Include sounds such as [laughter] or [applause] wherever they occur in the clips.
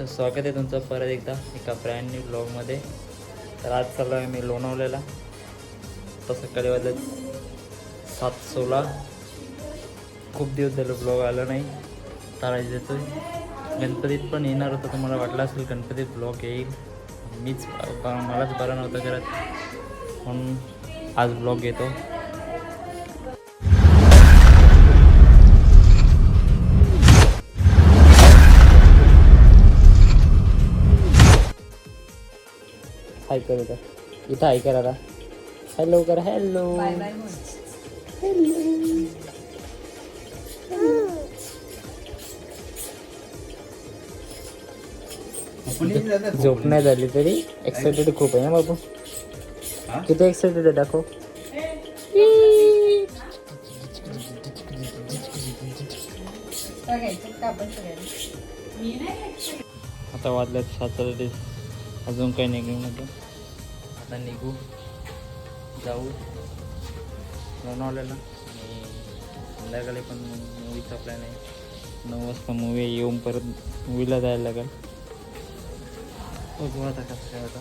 तर स्वागत आहे तुमचं परत एकदा एका ब्रँड न्यू ब्लॉगमध्ये तर आज चाललो आहे मी लोणावलेला तर सकाळी वाजले सात सोळा. खूप दिवस झालं ब्लॉग आला नाही. तर देतो येतो गणपतीत पण येणार होतं तुम्हाला वाटलं असेल गणपतीत ब्लॉग येईल. मीच मलाच बरं नव्हतं करत म्हणून आज ब्लॉग येतो. हाय कर इथं इथं हाय कर आता. हॅलो कर हॅलो झोप नाही झाली तरी एक्साइटेड खूप आहे ना बाबू? किती एक्साइटेड आहे दाखव. आता वाजल्यात सात अजून काही निघू नको आता निघू जाऊ. लोणावल्याला आणि संध्याकाळी पण मूवीचा प्लॅन आहे. नऊ वाजता मूवी येऊन परत मूवीला जायला लागेल. बघू आता कसं काय आता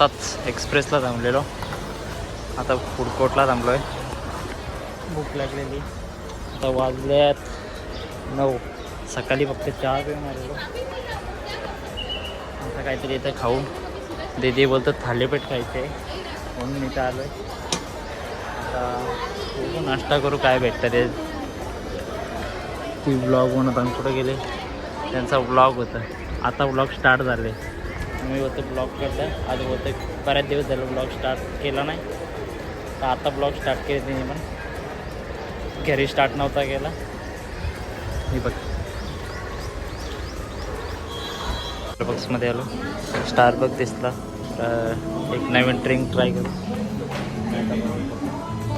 आताच एक्सप्रेसला थांबलेलो. आता फूड कोर्टला थांबलो आहे भूक लागलेली. आता वाजल्यात नऊ. सकाळी फक्त चहा पिऊन आलेलो. आता काहीतरी इथं खाऊ दीदी बोलतो थालीपीठ खायचे म्हणून इथं आलो आहे आता नाश्ता करू काय भेटतं ते. ती ब्लॉग आणि कुठं गेले. त्यांचा ब्लॉग होता. आता ब्लॉग स्टार्ट झाले. मी होतं ब्लॉग करतं. आज होतं बऱ्याच दिवस झालं ब्लॉग स्टार्ट केला नाही. तर आता ब्लॉग स्टार्ट केले त्यांनी पण. घरी स्टार्ट नव्हता केला. मी बघ. स्टारबक्समध्ये आलो. स्टारबक दिसला. एक नवीन ड्रिंक ट्राय करू.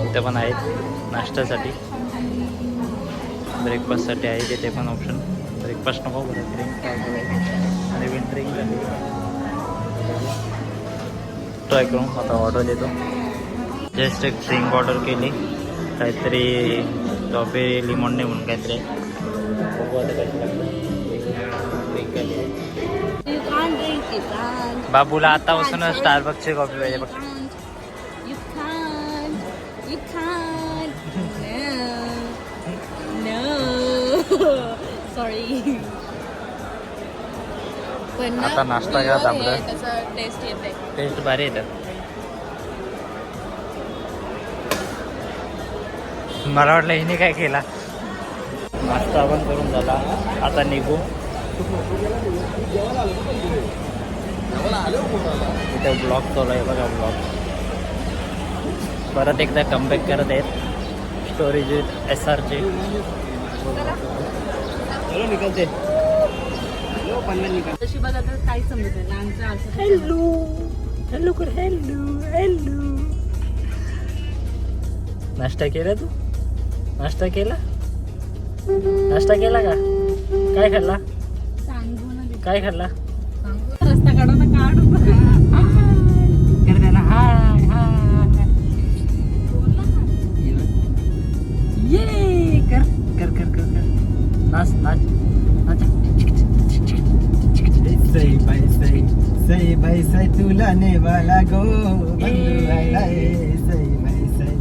इथं पण आहेत. नाश्त्यासाठी. ब्रेकफास्टसाठी आहे तिथे पण ऑप्शन ब्रेकफास्ट नको बरं. ड्रिंक ट्राय करू. आणि विन ड्रिंक ट्राय करू आता ऑर्डर देतो. जस्ट एक ड्रिंक ऑर्डर केली. काहीतरी स्ट्रॉबेरी लिमॉनने म्हणून काहीतरी. बघू आता and बाबूला आतापासून स्टारबक्सची कॉफी पाहिजे बघ. you [laughs] [laughs] पण ना, आता नाश्ता थांबलोय. त्याचा टेस्ट येते टेस्ट भारी येतं मला वाटलं हिने काय केला. नाश्ता पण करून झाला. आता निघू. इथं ब्लॉग चालू आहे बघा ब्लॉग परत एकदा कमबॅक करत आहेत. स्टोरेज एस आरचे निकलते तशी बघा तर काही समजत नाही. लहानचं असं हॅलो हॅलो कर हॅलो हॅलो नाश्ता केला तू? नाश्ता केला? नाश्ता केला का? काय खाल्ला. काय खाल्ला? रस्ता काढू ना काढू तुला नेवाला गो बंधू आलाय सई बाई सई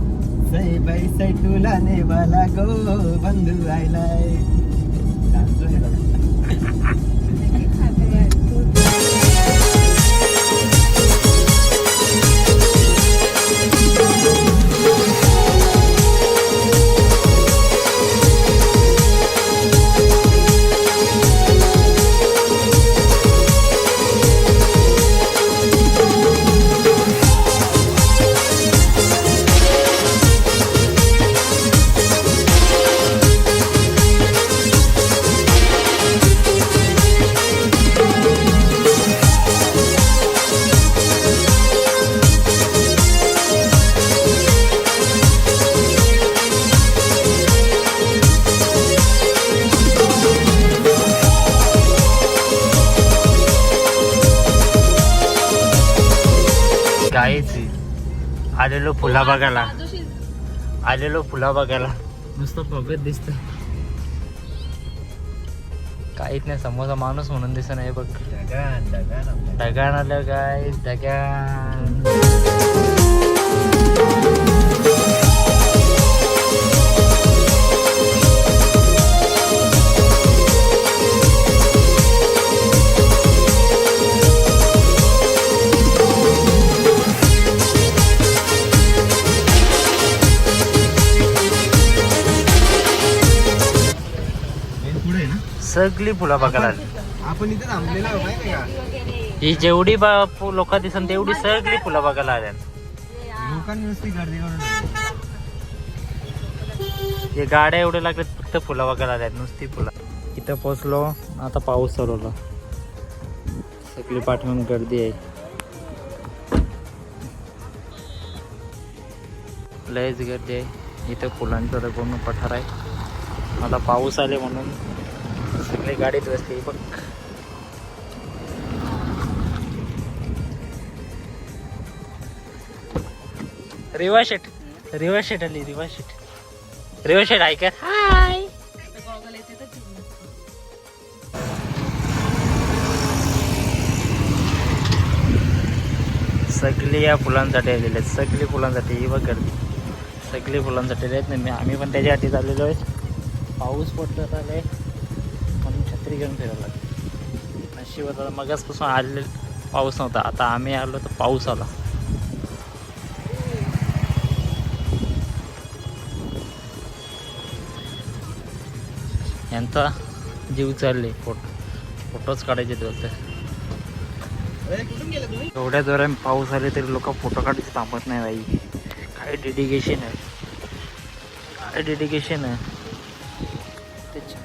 सई बाई सई तुला नेवाला गो बंधू आलाय आलेलो फुला बघायला. आलेलो फुला बघायला. नुसतं बघत दिसत. काहीच नाही समोरचा माणूस म्हणून दिसत नाही बघ. ढगाण आलं काय ढगाण सगळी फुलं बघायला. आपण इथे थांबलेलो माहिती आहे ही जेवढी लोक दिसन तेवढी सगळी फुलं बघायला आल्या. लोकांनी नुसती गर्दी करून. हे गाड्या एवढे लागल्यात फक्त फुलं बघायला आल्यात नुसती फुलं. इथं पोचलो आता पाऊस चालवला सगळी पाठवून गर्दी आहे. लयच गर्दी आहे. इथं फुलांचं तर पूर्ण पठार आहे. आता पाऊस आले म्हणून सगळी गाडीत बसली बघ. रेवा शेट. रेवा शेट आली रेवा शेट. रेवा शेट हाय. येते तर चिकन. सगळी या फुलांसाठी आलेले आहेत. सगळी फुलांसाठी ही बघ गर्दी. सगळी फुलांसाठी आहेत नाही आम्ही पण त्याच्यासाठी चाललेलो आहे. पाऊस पडत आलाय छत्री घेऊन फिरायला लागेल. नशिबात आता मगाचपासून आलेले पाऊस नव्हता. आता आम्ही आलो तर पाऊस आला. यांचा जीव चालले. फोटो फोटोच काढायचे तुम्ही? एवढ्या जोरात पाऊस आले तरी लोक फोटो काढायचे थांबत नाही बाई. काय डेडिकेशन आहे? काय डेडिकेशन आहे?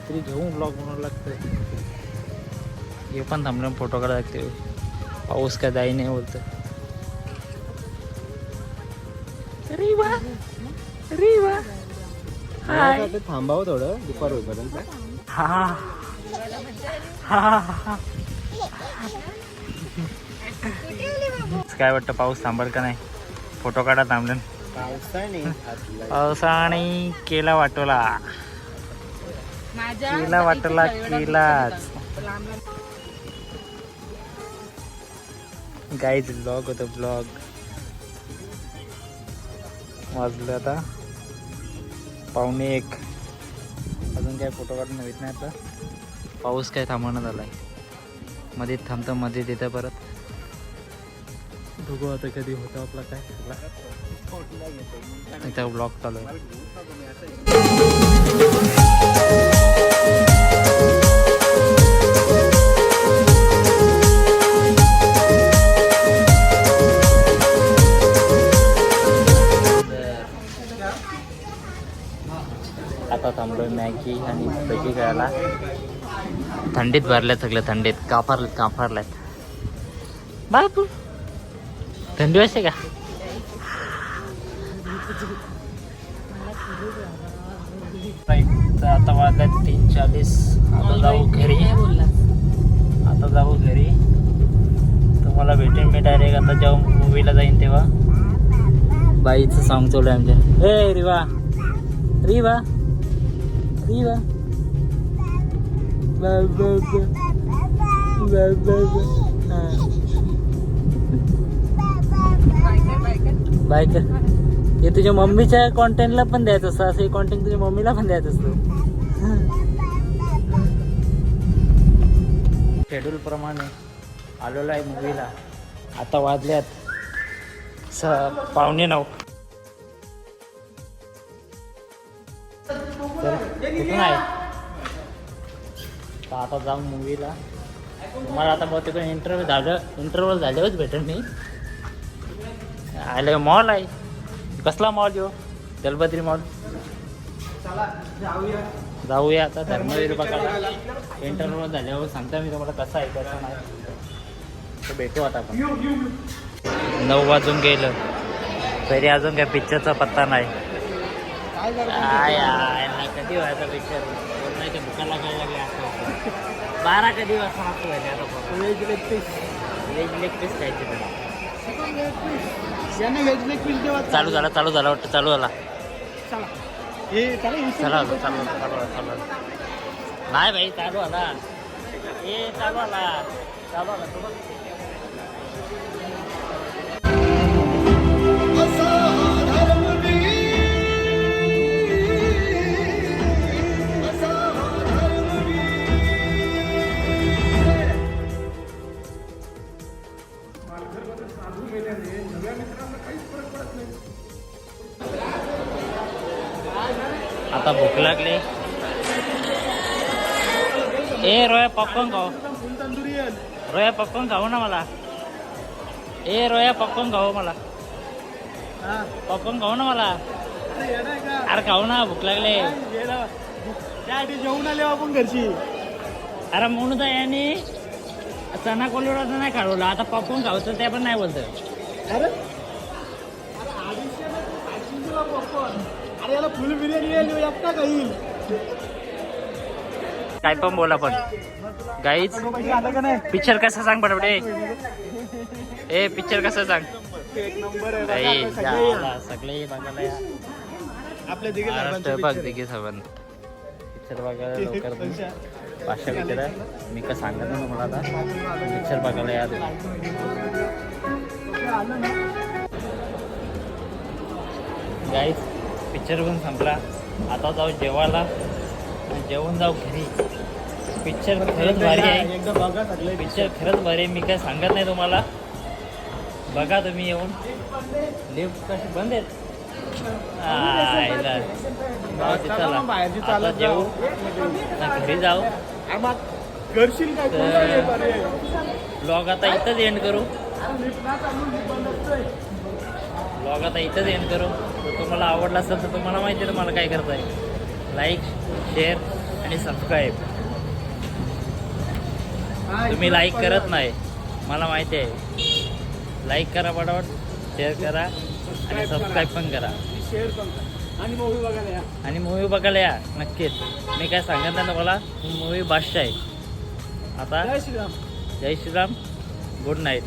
ते छत्री घेऊन ब्लॉग बनवावं लागतंय. हे पण थांबले फोटो काढायला लागते पाऊस काय जाई नाही बोलत थांबावं थोडं दुपार होईपर्यंत हा हा हा काय वाटतं पाऊस थांबल का नाही? फोटो काढा थांबलं पावसाने. पावसाने केला वाटोला. केला वाटला केलाच लांब. गाईज ब्लॉग होतं ब्लॉग वाजलं आता पावणे एक. अजून काय फोटो काढून हवीत नाही आता. पाऊस काय थांबवणं झालाय. मध्ये थांबतं मध्ये देतं परत. बघू आता कधी होतं आपला काय. त्या ब्लॉग चालू आहे आता थांबलोय मॅगी आणि भजी खायला थंडीत भरल्यात सगळं थंडीत. काफार काफारल्यात बापू थंडी वाजते का? आता वाजल्यात तीन चाळीस आता जाऊ घरी. आता जाऊ घरी. तुम्हाला भेटेन मी डायरेक्ट आता जेव्हा मूवीला जाईन तेव्हा. बाईचं सॉंग चालू आहे आमच्या. ए रिवा. रिवा. रिवा. बा, बा, बा. Bye bye bye bye bye कर हे तुझ्या मम्मीच्या कॉन्टेंटला पण द्यायचं असतं. असं हे कॉन्टेंट तुझ्या मम्मीला पण द्यायचं असतं. शेड्यूल प्रमाणे आलेलो आहे मूवीला आता वाजल्यात स पावणे नऊ. तर कुठून आहे? तर आता जाऊ मूवीला तुम्हाला आता बहुतेक इंटरव्ह्यू झालं इंटरव्ह्यू झाल्यावरच भेटेल मी. आले मॉल आहे. कसला मॉल यो? दलबद्री मॉल जाऊया. आता धर्मवीर बघायला. इंटरव्ह्यू झाल्यावर सांगता मी तुम्हाला कसं आहे कसं नाही. तर भेटू आता आपण. नऊ वाजून गेलं. तरी अजून काय पिक्चरचा पत्ता नाही. कधी व्हायचा पिक्चर भुकाला काय लागले असं बारा कधी वाजता व्हायचे आता veg leg piece veg leg piece खायचे त्याला. चालू झाला चालू झाला वाटतं चालू झाला. चला. चला चला चालू नाही भाई चालू आला ए चालू आला चालू आला ए रोया पॉपकॉर्न खाऊ. रोया पॉपकॉर्न खाऊ ना मला. ए रोया पॉपकॉर्न खाऊ मला. पॉपकॉर्न खाऊ ना मला. अरे खाऊ ना भूक लागले. त्यासाठी जेवून आले आपण घरची अरे म्हणून तर याने चना कोलोडाचं नाही खाळवलं आता पॉपकॉर्न खाऊचं ते पण नाही बोलत अरे? अरे याला फुल बिर्याणी आली काय पण बोला पण. गाईच का पिक्चर कसा सांग पडपडे ए पिक्चर कसं सांग? सगळे बघायला बघ दिघे साबण पिक्चर बघायला लवकर. पाचशे पिक्चर आहे. मी काय सांगत नाही तुम्हाला आता. पिक्चर बघायला या गाईच पिक्चर पण संपला. आता जाऊ जेवायला. जेवून जाऊ घरी. पिक्चर खरंच भारी आहे. एकदा बघा सगळे पिक्चर खरंच भारी आहे. मी काय सांगत नाही तुम्हाला. बघा तुम्ही येऊन. लिफ्ट कशी बंद आहेत? चला. जाऊ. घरी जाऊ. करशील? ब्लॉग आता इथंच एंड करू. ब्लॉग आता इथंच एंड करू. तुम्हाला आवडला असेल तर तुम्हाला माहिती आहे तुम्हाला काय करताय लाईक शेअर आणि सबस्क्राईब. तुम्ही लाईक करत नाही मला माहिती आहे. लाईक करा पटापट शेअर करा आणि सबस्क्राईब पण करा. Share पण करा. आणि मूवी बघायला या. आणि मूवी बघायला या नक्कीच. मी काय सांगत नाही तुम्हाला मूवी बादशाह आहे. आता जय श्रीराम. जय श्रीराम गुड नाईट